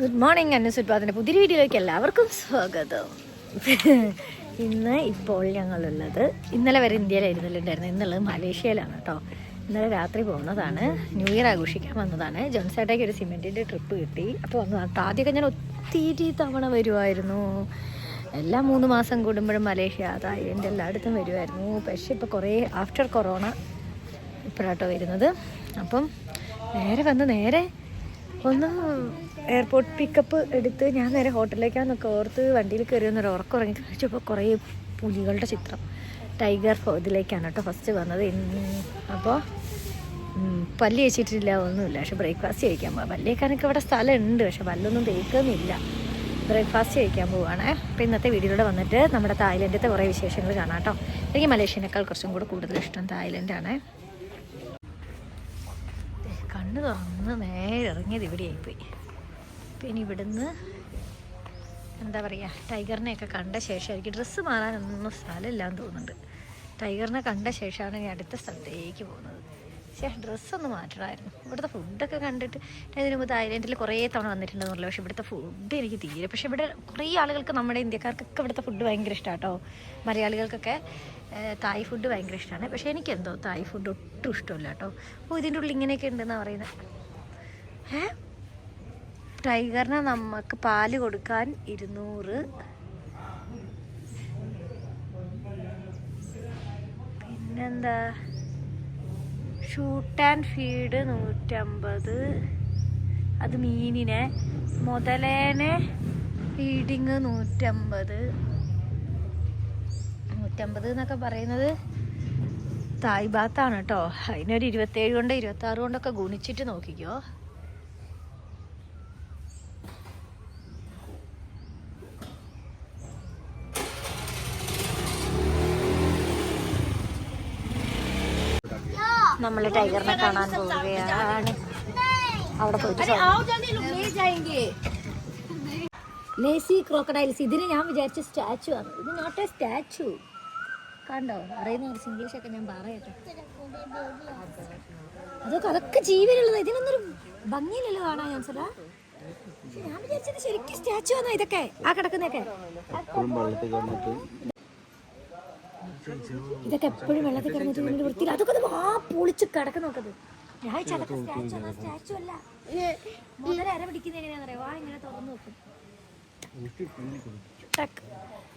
Good morning അന്ന സുൽപാദിന്റെ പുതിയ വീഡിയോയിലേക്ക് എല്ലാവർക്കും സ്വാഗതം. ഇന്ന് ഇപ്പോൾ ഞങ്ങളുള്ളത് ഇന്നലെ വരെ ഇന്ത്യയിലായിരുന്നില്ലുണ്ടായിരുന്നു. ഇന്നുള്ളത് മലേഷ്യയിലാണ് കേട്ടോ. ഇന്നലെ രാത്രി പോകുന്നതാണ് ന്യൂ ഇയർ ആഘോഷിക്കാൻ വന്നതാണ്. ജോൺസേട്ടയ്ക്ക് ഒരു സിമെന്റിന്റെ ട്രിപ്പ് കിട്ടി. അപ്പോൾ വന്നതാണ്. ആദ്യമൊക്കെ ഞാൻ ഒത്തിരി തവണ വരുമായിരുന്നു എല്ലാ മൂന്ന് മാസം കൂടുമ്പോഴും മലേഷ്യ തായ്ലൻഡ് എല്ലായിടത്തും വരുമായിരുന്നു പക്ഷേ ഇപ്പോൾ കുറേ ആഫ്റ്റർ കൊറോണ ഇപ്പോഴാട്ടോ വരുന്നത്. അപ്പം നേരെ വന്ന് നേരെ ഒന്ന് എയർപോർട്ട് പിക്കപ്പ് എടുത്ത് ഞാൻ നേരെ ഹോട്ടലിലേക്കാന്നൊക്കെ ഓർത്ത് വണ്ടിയിൽ കയറി വന്നൊരു ഉറക്കം ഉറങ്ങി കഴിച്ചപ്പോൾ കുറേ പുലികളുടെ ചിത്രം. ടൈഗർ ഇതിലേക്കാണ് കേട്ടോ ഫസ്റ്റ് വന്നത്. അപ്പോൾ പല്ല് കഴിച്ചിട്ടില്ല ഒന്നുമില്ല. പക്ഷെ ബ്രേക്ക്ഫാസ്റ്റ് കഴിക്കാൻ പോകാം പല്ല് കഴിക്കാനൊക്കെ ഇവിടെ സ്ഥലമുണ്ട്. പക്ഷെ പല്ലൊന്നും തേക്കുന്നില്ല. ബ്രേക്ക്ഫാസ്റ്റ് കഴിക്കാൻ പോവുകയാണ് അപ്പോൾ ഇന്നത്തെ വീഡിയോയിലൂടെ വന്നിട്ട് നമ്മുടെ തായ്ലൻഡത്തെ കുറേ വിശേഷങ്ങൾ കാണാം കേട്ടോ. എനിക്ക് മലേഷ്യനേക്കാൾ കുറച്ചും കൂടെ കൂടുതൽ ഇഷ്ടം തായ്ലൻഡാണ്. കണ്ണ് തുറന്ന് നേരെ ഇറങ്ങിയത് ഇവിടെയായിപ്പോയി. പിന്നെ ഇവിടുന്ന് എന്താ പറയുക ടൈഗറിനെയൊക്കെ കണ്ട ശേഷം എനിക്ക് ഡ്രസ്സ് മാറാനൊന്നും സ്ഥലമില്ലാന്ന് തോന്നുന്നുണ്ട്. ടൈഗറിനെ കണ്ട ശേഷമാണ് ഞാൻ അടുത്ത സ്ഥലത്തേക്ക് പോകുന്നത്. പക്ഷേ ഡ്രസ്സൊന്ന് മാറ്റണമായിരുന്നു. ഇവിടുത്തെ ഫുഡൊക്കെ കണ്ടിട്ട് ഇതിനു മുമ്പ് തായ്ലൻഡിൽ കുറേ തവണ വന്നിട്ടുണ്ടെന്നുള്ളൂ. പക്ഷേ ഇവിടുത്തെ ഫുഡ് എനിക്ക് തീരെ പക്ഷേ ഇവിടെ കുറേ ആളുകൾക്ക് നമ്മുടെ ഇന്ത്യക്കാർക്കൊക്കെ ഇവിടുത്തെ ഫുഡ് ഭയങ്കര ഇഷ്ടമാണ് കേട്ടോ മലയാളികൾക്കൊക്കെ തായ് ഫുഡ് ഭയങ്കര ഇഷ്ടമാണ് പക്ഷേ എനിക്കെന്തോ തായ് ഫുഡ് ഒട്ടും ഇഷ്ടമില്ല കേട്ടോ അപ്പോൾ ഇതിന്റെ ഉള്ളിൽ ഇങ്ങനെയൊക്കെ ഉണ്ടെന്നാണ് പറയുന്നത് ഏ? ടൈഗറിന് നമുക്ക് പാൽ കൊടുക്കാൻ ഇരുന്നൂറ്. പിന്നെന്താ? ഷൂട്ട് ആൻഡ് ഫീഡ് നൂറ്റമ്പത്. അത് മീനിനെ. മുതലേനെ ഫീഡിങ് നൂറ്റമ്പത്. നൂറ്റമ്പത് എന്നൊക്കെ പറയുന്നത് തായ് ബാത്താണ് കേട്ടോ. അതിനൊരു ഇരുപത്തേഴ് കൊണ്ട് ഇരുപത്തി ആറ് കൊണ്ടൊക്കെ ഗുണിച്ചിട്ട് നോക്കിക്കോ. നമ്മൾ ടൈഗറിനെ കാണാൻ പോവുകയാണ്. അവിടെ പോയിട്ട് ലേസി ക്രോക്കഡൈൽസ് ഇതിന് ഞാൻ വിചാരിച്ച സ്റ്റാച്ചു ആണ്. ഇത് നോട്ട് എ സ്റ്റാച്ചു കണ്ടോ? അറിയുന്ന ഇംഗ്ലീഷ് ഒക്കെ ഞാൻ പറയട്ടെ. അതൊക്കെ അതൊക്കെ ജീവനുള്ളത്. ഇതിനൊന്നൊരു ഭംഗിയിലല്ലോ കാണാൻ ഞാൻ സാറാ ഞാൻ വിചാരിച്ചത് ശരിക്കും സ്റ്റാച്ചു ആണോ ഇതൊക്കെ ആ കിടക്കുന്നൊക്കെ ഇതൊക്കെ എപ്പോഴും വെള്ളത്തിൽ കിടന്നിട്ട് ഇതിന്റെ വൃത്തിയിൽ അതൊക്കെ ഒന്ന് ആ പൊളിച്ച് കിടക്കുന്ന നോക്കത് ഞാൻ അതൊക്കെ സ്റ്റാച്ചു അല്ല സ്റ്റാച്ചു അല്ല. മുതല അര പിടിക്കുന്ന എങ്ങനെയാണെന്നറിയോ? വാ ഇങ്ങനെ തുറന്നു നോക്കും.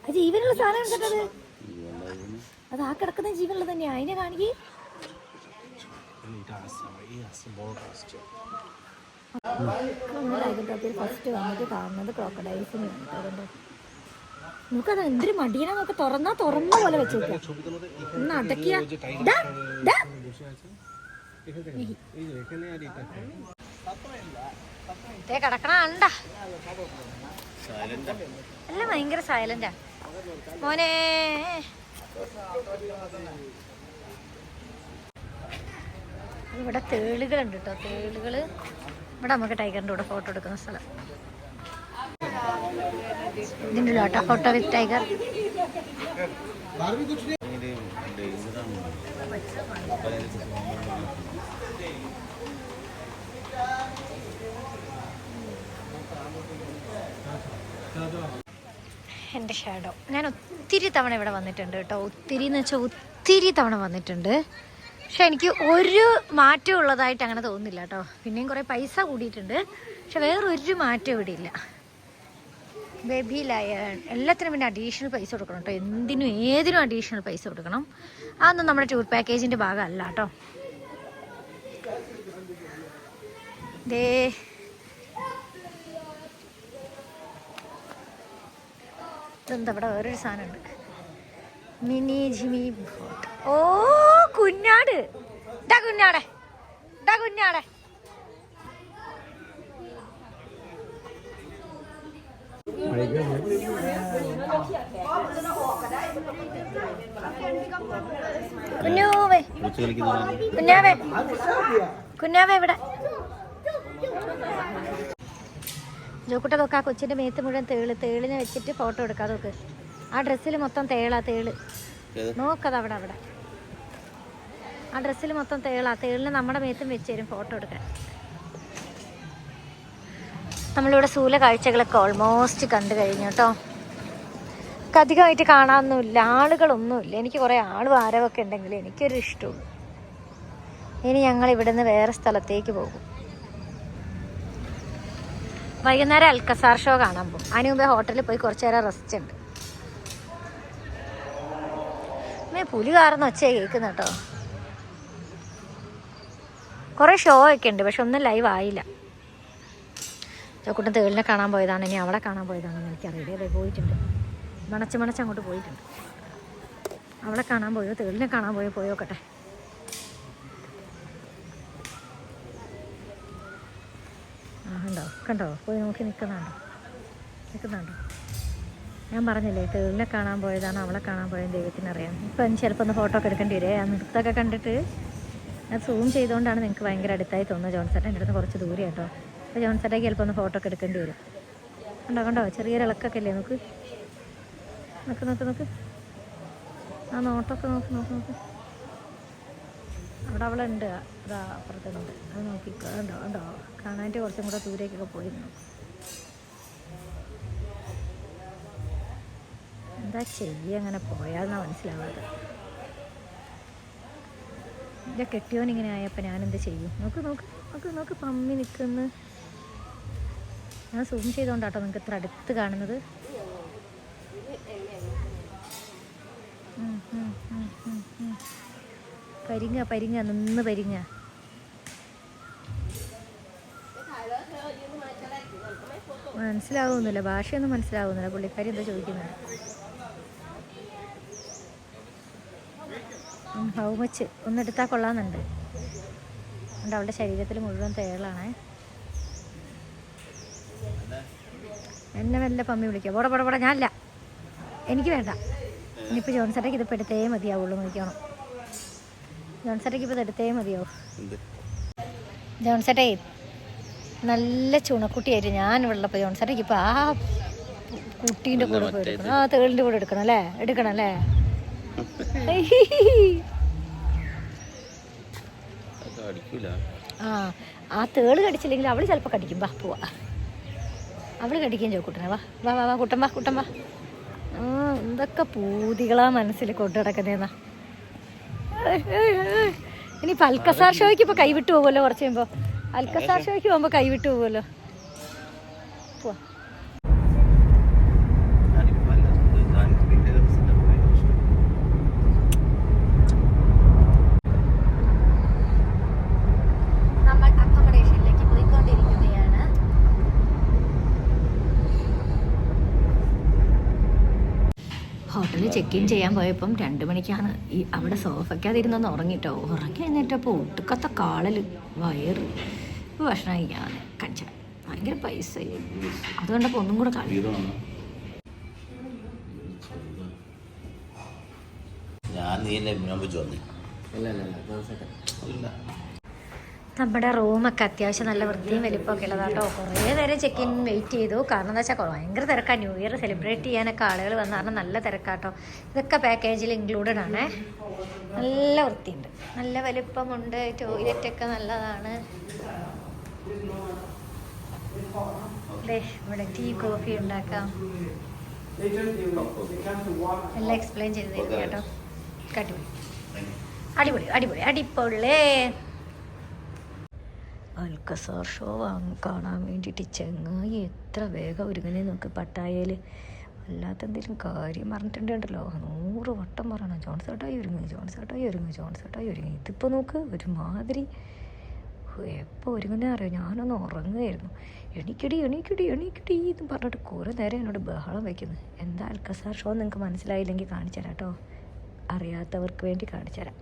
അത് ജീവനുള്ള സാധനം കേട്ടത് അത്. ആ കിടക്കുന്ന ജീവനുള്ള തന്നെയാ അതിനെ കാണിക്ക്. ഫസ്റ്റ് വന്നിട്ട് കാണുന്നത് ക്രോക്കഡൈൽസിനെയാണ് അതുകൊണ്ട് നമുക്കത് എന്തൊരു മടിയനെ നമുക്ക് തുറന്നാ തുറന്ന പോലെ വെച്ച് ഒന്ന് ഭയങ്കര സൈലന്റാ മോനെ. ഇവിടെ തേളുകളുണ്ട് കേട്ടോ തേളുകൾ ഇവിടെ നമുക്ക് ടൈഗറിന്റെ കൂടെ ഫോട്ടോ എടുക്കുന്ന സ്ഥലം. ഇതിന്റെ ലോട്ടോ ഫോട്ടോ വിത്ത് ടൈഗർ എന്റെ ഷാഡോ ഞാൻ ഒത്തിരി തവണ ഇവിടെ വന്നിട്ടുണ്ട് കേട്ടോ. ഒത്തിരി എന്ന് വെച്ചാൽ ഒത്തിരി തവണ വന്നിട്ടുണ്ട്. പക്ഷെ എനിക്ക് ഒരു മാറ്റം ഉള്ളതായിട്ട് അങ്ങനെ തോന്നുന്നില്ല കേട്ടോ. പിന്നെയും കുറേ പൈസ കൂടിയിട്ടുണ്ട്. പക്ഷെ വേറൊരു മാറ്റം ഇവിടെ ഇല്ല. ബേബി ലയൺ എല്ലാത്തിനും പിന്നെ അഡീഷണൽ പൈസ കൊടുക്കണം കേട്ടോ. എന്തിനും ഏതിനും അഡീഷണൽ പൈസ കൊടുക്കണം. അതൊന്നും നമ്മുടെ ടൂർ പാക്കേജിന്റെ ഭാഗമല്ല കേട്ടോ. ദേ. ഇതെന്താ ഇവിടെ വേറൊരു സാധനമുണ്ട്. Mini Jimmy boat. ഓ കുഞ്ഞാട്. ഡാ കുഞ്ഞാടെ. കുഞ്ഞാടെ. കുഞ്ഞൂവേ. പൂച്ച കളിക്കുന്ന കുഞ്ഞാവേ. കുഞ്ഞാവേ ഇവിടെ. ജോക്കുട്ട നോക്ക് ആ കൊച്ചിന്റെ മേത്ത് മുഴുവൻ തേൾ. തേളിനെ വെച്ചിട്ട് ഫോട്ടോ എടുക്കാം നോക്ക് ആ ഡ്രസ്സിൽ മൊത്തം തേളാ തേൾ? നോക്കത് അവിടെ അവിടെ. ആ ഡ്രസ്സിൽ മൊത്തം തേളാ. തേളിന് നമ്മുടെ മേത്തും വെച്ച് തരും ഫോട്ടോ എടുക്കാൻ. നമ്മളിവിടെ സൂല കാഴ്ചകളൊക്കെ ഓൾമോസ്റ്റ് കണ്ടു കഴിഞ്ഞു കേട്ടോ അധികമായിട്ട് കാണാനൊന്നുമില്ല ആളുകളൊന്നുമില്ല. എനിക്ക് കുറേ ആൾ ആരവൊക്കെ ഉണ്ടെങ്കിൽ എനിക്കൊരു ഇഷ്ടമുള്ളൂ. ഇനി ഞങ്ങൾ ഇവിടുന്ന് വേറെ സ്ഥലത്തേക്ക് പോകും. വൈകുന്നേരം അൽക്കസാർ ഷോ കാണാൻ പോകും. അതിന് മുമ്പേ ഹോട്ടലിൽ പോയി കുറച്ച് നേരം റെസ്റ്റ് ഉണ്ട്. മേ പുലി കാർന്ന് ഒച്ച കേൾക്കുന്ന കേട്ടോ കുറേ ഷോ ഒക്കെ ഉണ്ട് പക്ഷെ ഒന്നും ലൈവ് ആയില്ല. ചോക്കുട്ടൻ തേളിനെ കാണാൻ പോയതാണ്. ഇനി അവളെ കാണാൻ പോയതാണെന്ന് എനിക്കറിയില്ല. അതെ പോയിട്ടുണ്ട്. മണച്ച് മണച്ച് അങ്ങോട്ട് പോയിട്ടുണ്ട്. അവളെ കാണാൻ പോയോ? തേളിനെ കാണാൻ പോയോ? പോയോക്കട്ടെ ആ ഉണ്ടോ കണ്ടോ? പോയി നോക്കി നിൽക്കുന്നുണ്ടോ? നിൽക്കുന്നുണ്ടോ? ഞാൻ പറഞ്ഞില്ലേ തേളിനെ കാണാൻ പോയതാണ് അവളെ കാണാൻ പോയത് ദൈവത്തിനറിയാം ഇപ്പം ചിലപ്പോൾ ഒന്ന് ഫോട്ടോ ഒക്കെ എടുക്കേണ്ടി വരും. ആ നൃത്തമൊക്കെ കണ്ടിട്ട് ഞാൻ സൂം ചെയ്തുകൊണ്ടാണ് നിങ്ങൾക്ക് ഭയങ്കര അടുത്തായി തോന്നുന്നത് ജോൺസേട്ടൻ എന്റെ അടുത്ത് കുറച്ച് ദൂരെ കേട്ടോ അപ്പോൾ ജോൺസേട്ടയ്ക്ക് ചിലപ്പോൾ ഒന്ന് ഫോട്ടോ ഒക്കെ എടുക്കേണ്ടി വരും. കണ്ടോ കണ്ടോ? ചെറിയൊരു ഇളക്കൊക്കെ അല്ലേ നോക്ക് നോക്ക് നോക്ക് നോക്ക്. ആ നോട്ടൊക്കെ നോക്ക് നോക്ക് നോക്ക്. അവിടെ ഉണ്ട്. അതാ അപ്പുറത്തുണ്ട് അത് നോക്കി കണ്ടോ കണ്ടോ? കാണാനായിട്ട് കുറച്ചും കൂടെ ദൂരേക്കൊക്കെ പോയിരുന്നു എന്താ ചെയ്യ? അങ്ങനെ പോയാന്നാ മനസ്സിലാവാതെ. എന്റെ കെട്ടിയോൻ ഇങ്ങനെ ആയപ്പോൾ ഞാനെന്ത് ചെയ്യും? നോക്ക് നോക്ക് നോക്ക് നോക്ക്. പമ്മി നിൽക്കുന്നു ഞാൻ സൂം ചെയ്തുകൊണ്ടാട്ടോ നിങ്ങൾക്ക് ഇത്ര അടുത്ത് കാണുന്നത്. പരിങ്ങ പരിങ്ങ നിന്ന് പരിങ്ങ. മനസ്സിലാവുന്നില്ല ഭാഷയൊന്നും മനസ്സിലാവുന്നില്ല. പുള്ളിക്കാരി എന്താ ചോദിക്കുന്നത് ഹൗ മച്ച് ഒന്നെടുത്താൽ കൊള്ളാമെന്നുണ്ട്. അതുകൊണ്ട് അവളുടെ ശരീരത്തിൽ മുഴുവൻ തേളാണേ. എന്നെ മെല്ലെ പമ്മി വിളിക്കുക പോടെ പോടെ പോടെ ഞാനല്ല. എനിക്ക് വേണ്ട. ഇനിയിപ്പോൾ ജോൺസേട്ടയ്ക്ക് ഇതിപ്പോൾ എടുത്തേ മതിയാവുള്ളൂ നോക്കണം ജോൺസേട്ടയ്ക്ക് ഇപ്പോൾ എടുത്തേ മതിയാവും. ജോൺസേട്ടേ നല്ല ചുണക്കുട്ടിയായിട്ട് ഞാൻ ഉള്ളപ്പോൾ ജോൺസേട്ടയ്ക്ക് ഇപ്പോൾ ആ കുട്ടീന്റെ കൂടെ എടുക്കണം. ആ തേളിന്റെ കൂടെ എടുക്കണം അല്ലേ? എടുക്കണം അല്ലേ? ആ ആ തേൾ കടിച്ചില്ലെങ്കിൽ അവൾ ചിലപ്പോൾ കടിക്കും. ബാപ്പുവാ പോവാ. അവൾ കടിക്കും കുട്ടനെ വാ. വാ വാ വാ കുട്ടൻ വാ കുട്ടൻ വാ. എന്തൊക്കെ പൂതികളാ മനസ്സിൽ കൊണ്ടു ഇനി അൽക്കസാർ ഷോയ്ക്ക് ഇപ്പോൾ കൈവിട്ട് പോകുമല്ലോ കുറച്ച് കഴിയുമ്പോൾ അൽക്കസാർ ഷോയ്ക്ക് പോകുമ്പോൾ കൈവിട്ട് പോകുമല്ലോ പോവാ ഞാനിപ്പോ അല്ല ഞാൻ ഇതിന്റെ ദിവസത്തെ ഭയങ്കര ഇഷ്ടം. നമ്മൾ അക്കോമഡേഷനിലേക്ക് പോയിക്കൊണ്ടിരിക്കുകയാണ് ഹോട്ടലിൽ ചെക്ക് ഇൻ ചെയ്യാൻ പോയപ്പം രണ്ട് മണിക്കാണ് ഈ അവിടെ സോഫയ്ക്കകത്തിരുന്നൊന്ന് ഉറങ്ങിട്ടോ. ഉറങ്ങി കഴിഞ്ഞിട്ടപ്പോൾ ഒട്ടുക്കത്ത കാളൽ വയറ് ഇപ്പോൾ ഭക്ഷണം കഴിക്കാൻ കഴിച്ച ഭയങ്കര പൈസ അതുകൊണ്ടപ്പോൾ ഒന്നും കൂടെ കളി? ഞാൻ നീ എന്നെ ഞാൻ ഇല്ല ഇല്ല അല്ല നമ്മുടെ റൂമൊക്കെ അത്യാവശ്യം നല്ല വൃത്തിയും വലിപ്പമൊക്കെ ഉള്ളതാട്ടോ കുറേ നേരം ചെക്ക് ഇൻ വെയിറ്റ് ചെയ്തു. കാരണം എന്താ വെച്ചാൽ ഭയങ്കര തിരക്കാണ് ന്യൂ ഇയർ സെലിബ്രേറ്റ് ചെയ്യാനൊക്കെ ആളുകൾ വന്ന കാരണം നല്ല തിരക്കാട്ടോ ഇതൊക്കെ പാക്കേജിൽ ഇൻക്ലൂഡഡ് ആണേ. നല്ല വൃത്തിയുണ്ട്. നല്ല വലിപ്പമുണ്ട്. ടോയ്ലറ്റൊക്കെ നല്ലതാണ്. ദേ, ഇവിടെ ടീ കോഫി ഉണ്ടാക്കാം. എല്ലാം എക്സ്പ്ലെയിൻ ചെയ്ത് തരും കേട്ടോ. അടിപൊളി അടിപൊളി അടിപൊളി അടിപൊളി. അൽക്കസാർ ഷോ വാങ്ങി കാണാൻ വേണ്ടിയിട്ട് ചെങ്ങായി എത്ര വേഗം ഒരുങ്ങനെ നോക്ക്. പട്ടായയിൽ അല്ലാത്ത എന്തെങ്കിലും കാര്യം പറഞ്ഞിട്ടുണ്ടല്ലോ. നൂറ് വട്ടം പറയണം. ജോൺസേട്ടായി ഒരുങ്ങി ജോൺസേട്ടായി ഒരുങ്ങി ജോൺസേട്ടായി ഒരുങ്ങി. ഇതിപ്പോൾ നോക്ക് ഒരുമാതിരി എപ്പോൾ ഒരുങ്ങനെ അറിയാം? ഞാനൊന്ന് ഉറങ്ങുകയായിരുന്നു. എണീക്കടി എണീക്കടി എണീക്കടി എന്ന് പറഞ്ഞിട്ട് കുറേ നേരം എന്നോട് ബഹളം വയ്ക്കുന്നു എന്താ അൽക്കസാർ ഷോ നിങ്ങൾക്ക് മനസ്സിലായില്ലെങ്കിൽ കാണിച്ചു തരാം കേട്ടോ. അറിയാത്തവർക്ക് വേണ്ടി കാണിച്ചു തരാം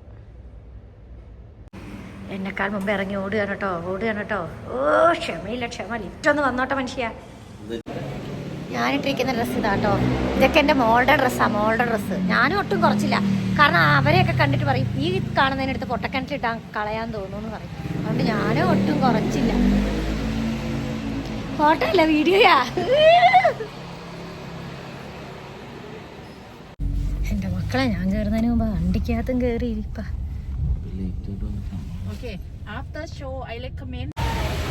എന്നെക്കാൾ മുമ്പ് ഇറങ്ങി ഓടുകയാണ് കേട്ടോ ഓടുകയാണ് കേട്ടോ. ഓ ക്ഷമയില്ല ക്ഷമ ലിറ്റൊന്ന് വന്നോട്ടെ മനുഷ്യ. ഞാനിട്ടിരിക്കുന്ന ഡ്രസ്സ് ഇതാ കേട്ടോ. ഇതൊക്കെ എന്റെ മോളുടെ ഡ്രസ്സാണ് മോളുടെ ഡ്രസ്സ് ഞാനും ഒട്ടും കുറച്ചില്ല. കാരണം അവരെയൊക്കെ കണ്ടിട്ട് പറയും ഈ കാണുന്നതിനടുത്ത് പൊട്ടക്കിണറ്റിലിട്ടാൻ കളയാൻ തോന്നുന്നു പറയും. അതുകൊണ്ട് ഞാനും ഒട്ടും കുറച്ചില്ല. ഫോട്ടോ അല്ല വീഡിയോയാ. എന്റെ മക്കളെ ഞാൻ കയറുന്നതിന് മുമ്പ് വണ്ടിക്കകത്തും കയറി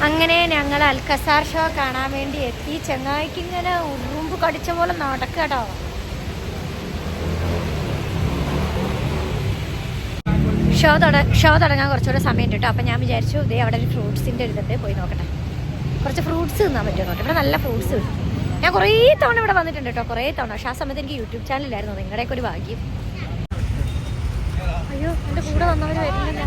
അങ്ങനെ ഞങ്ങൾ അൽക്കസാർ ഷോ കാണാൻ വേണ്ടി എത്തി. ചെങ്ങായിക്ക് ഇങ്ങനെ ഉറുമ്പ് കടിച്ച പോലെ നടക്കട്ടോ. ഷോ തുട ഷോ തുടങ്ങാൻ കുറച്ചുകൂടെ സമയം കേട്ടോ. അപ്പം ഞാൻ വിചാരിച്ചു ഇതേ അവിടെ ഒരു ഫ്രൂട്ട്സിന്റെ ഒരു ഇതുണ്ട് പോയി നോക്കട്ടെ. കുറച്ച് ഫ്രൂട്ട്സ് തിന്നാൻ പറ്റുമോ നോക്കട്ടെ ഇവിടെ നല്ല ഫ്രൂട്ട്സ് കിട്ടും ഞാൻ കുറേ തവണ ഇവിടെ വന്നിട്ടുണ്ട് കേട്ടോ കുറേ തവണ. പക്ഷേ ആ സമയത്ത് എനിക്ക് യൂട്യൂബ് ചാനലില്ലായിരുന്നു നിങ്ങളുടെയൊക്കെ ഒരു ഭാഗ്യം. അയ്യോ എന്റെ കൂടെ വന്നവർ വരുന്നില്ല.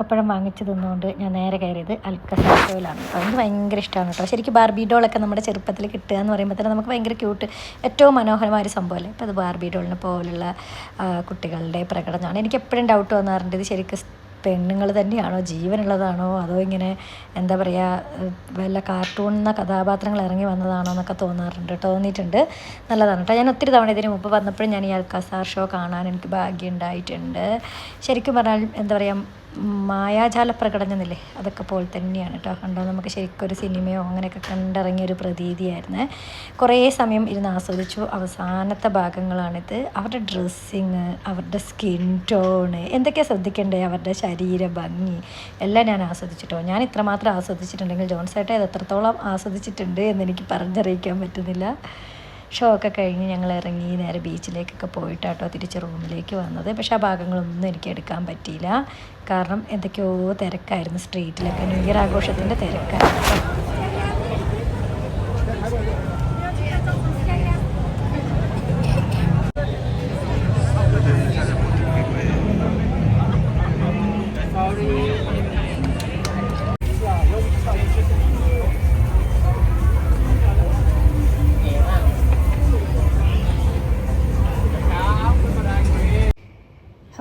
ചക്കപ്പഴം വാങ്ങിച്ചു തിന്നുകൊണ്ട് ഞാൻ നേരെ കയറിയത് അൽക്കസാറ്റോയിലാണ് അപ്പോൾ എനിക്ക് ഭയങ്കര ഇഷ്ടമാണ് കേട്ടോ. ശരിക്കും ബാർബി ഡോളൊക്കെ നമ്മുടെ ചെറുപ്പത്തിൽ കിട്ടുക എന്ന് പറയുമ്പോൾ തന്നെ നമുക്ക് ഭയങ്കര ക്യൂട്ട് ഏറ്റവും മനോഹരമായ ഒരു സംഭവമല്ലേ? ഇപ്പോൾ അത് ബാർബി ഡോളിനെ പോലുള്ള കുട്ടികളുടെ പ്രകടനമാണ്. എനിക്ക് എപ്പോഴും ഡൗട്ട് വന്നാറുണ്ട് ഇത് ശരിക്കും പെണ്ണുങ്ങൾ തന്നെയാണോ? ജീവനുള്ളതാണോ? അതോ ഇങ്ങനെ എന്താ പറയുക വല്ല കാർട്ടൂൺ എന്ന കഥാപാത്രങ്ങൾ ഇറങ്ങി വന്നതാണോ എന്നൊക്കെ തോന്നാറുണ്ട് തോന്നിയിട്ടുണ്ട്. നല്ലതാണ് കേട്ടോ. ഞാൻ ഒത്തിരി തവണ ഇതിന് മുമ്പ് വന്നപ്പോഴും ഞാൻ ഈ അൽക്കാസാർ ഷോ കാണാൻ എനിക്ക് ഭാഗ്യം ഉണ്ടായിട്ടുണ്ട്. ശരിക്കും പറഞ്ഞാൽ എന്താ പറയുക മായാജാല പ്രകടനമില്ലേ അതൊക്കെ പോലെ തന്നെയാണ് കേട്ടോ കണ്ടോ? നമുക്ക് ശരിക്കും ഒരു സിനിമയോ അങ്ങനെയൊക്കെ കണ്ടിറങ്ങിയ ഒരു പ്രതീതിയായിരുന്നു. കുറേ സമയം ഇരുന്ന് ആസ്വദിച്ചു. അവസാനത്തെ ഭാഗങ്ങളാണിത്. അവരുടെ ഡ്രസ്സിങ് അവരുടെ സ്കിൻ ടോണ് എന്തൊക്കെയാണ് ശ്രദ്ധിക്കേണ്ടത് അവരുടെ ശരീര ഭംഗി എല്ലാം ഞാൻ ആസ്വദിച്ചിട്ടോ ഞാൻ ഇത്രമാത്രം ആസ്വദിച്ചിട്ടുണ്ടെങ്കിൽ ജോൺസേട്ട ഇത് എത്രത്തോളം ആസ്വദിച്ചിട്ടുണ്ട് എന്നെനിക്ക് പറഞ്ഞറിയിക്കാൻ പറ്റുന്നില്ല. ഷോ ഒക്കെ കഴിഞ്ഞ് ഞങ്ങൾ ഇറങ്ങി നേരെ ബീച്ചിലേക്കൊക്കെ പോയിട്ട് കേട്ടോ തിരിച്ച് റൂമിലേക്ക് വന്നത്. പക്ഷേ ആ ഭാഗങ്ങളൊന്നും എനിക്ക് എടുക്കാൻ പറ്റിയില്ല. കാരണം എന്തൊക്കെയോ തിരക്കായിരുന്നു. സ്ട്രീറ്റിലൊക്കെ ന്യൂ ഇയർ ആഘോഷത്തിന്റെ തിരക്കായിരുന്നു.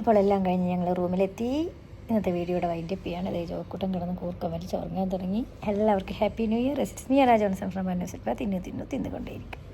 അപ്പോൾ എല്ലാം കഴിഞ്ഞ് ഞങ്ങൾ റൂമിലെത്തി. ഇന്നത്തെ വീഡിയോയുടെ വൈൻഡപ്പ് ചെയ്യാണ്. ഇതേ ജോക്കൂട്ടം കിടന്ന് കൂർക്കം വലിച്ച് ഉറങ്ങാൻ തുടങ്ങി. എല്ലാവർക്കും happy new year rest me Rajonson from ന്യൂസിൽ തിന്നു തിന്നു തിന്നുകൊണ്ടേയിരിക്കും.